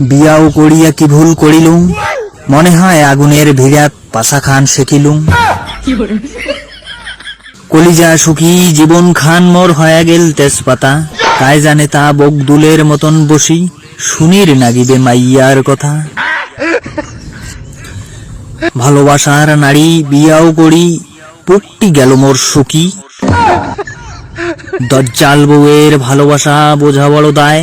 বিয়াও করিয়া কি ভুল করিলুম? মনে হয় আগুনের ভিড়াত পাশা খান শেখিলুম কলিজা সুখী জীবন খান মোর হয়ে গেল তেজপাতা। তাই জানে তা বকদুলের মতন বসি। শুনির নাগিবে মাইয়ার কথা। ভালোবাসার নারী বিয়াও করি পুকটি গেল মোর সুখী। দজ্জাল বউয়ের ভালোবাসা বোঝা বড় দায়।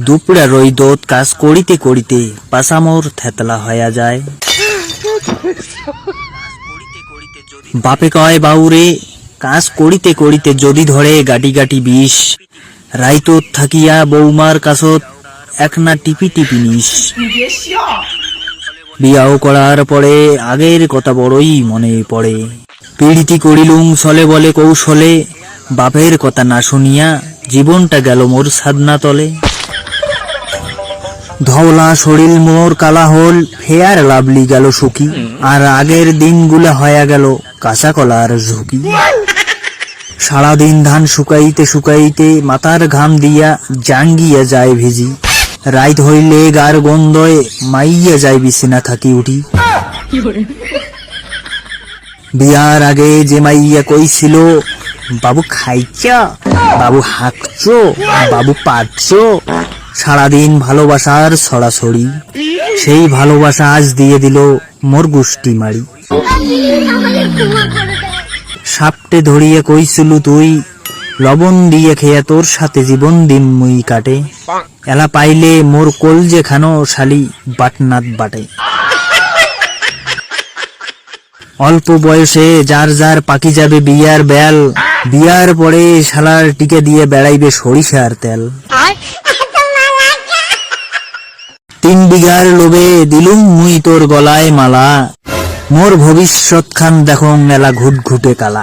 দুপুরে রইদত কাজ করিতে করিতে পাসামোর থেতলা হয়া যায়। বাপে কয়, বাউরে, কাজ করিতে করিতে যদি ধরে গাটি গাটি বিষ, রাইতত থাকিয়া বৌমার কাছত এক না টিপি টিপি নিস। বিয়াও করার পরে আগের কথা বড়ই মনে পড়ে। পিড়িতি করিলুম ছলে বলে কৌশলে, বাপের কথা না শুনিয়া জীবনটা গেল মোর সাধনা তলে। ধওলা শরীর মোর কালা হল, ফেয়ার লাভলি গেল সুখী। আর আগের দিনগুলা হয়ে গেল কাঁচা কলার ঝুঁকি। সারাদিন ধান শুকাইতে শুকাইতে মাথার ঘাম দিয়া জাঙ্গিয়া যায় ভিজি। রাইত হইলে গার গন্ধয় মাইয়া যায় বিছানা থাকি উঠি। বিয়ার আগে যে মাইয়া কইছিল, বাবু খাইছ বাবু হাঁকছ, বাবু পাচ্ছ সারাদিন ভালোবাসার ছড়াছড়ি। সেই ভালোবাসা আজ দিয়ে দিল মোর গুষ্টি মারি। সাপটে ধরিয়ে কইছিলু তুই, লবণ দিয়ে খেয়ে তোর সাথে জীবন দিন মুই কাটে। এলা পাইলে মোর কোল যে খানো শালি বাটনাত বাটে। অল্প বয়সে যার যার পাকি যাবে বিয়ার বেল বিয়ার পরে শালার টিকে দিয়ে বেড়াইবে সরিষার তেল। তিন বিঘার লোভে দিলুম মুই তোর গলায় মালা। মোর ভবিষ্যৎ খান দেখো মেলা ঘুট ঘুটে কালা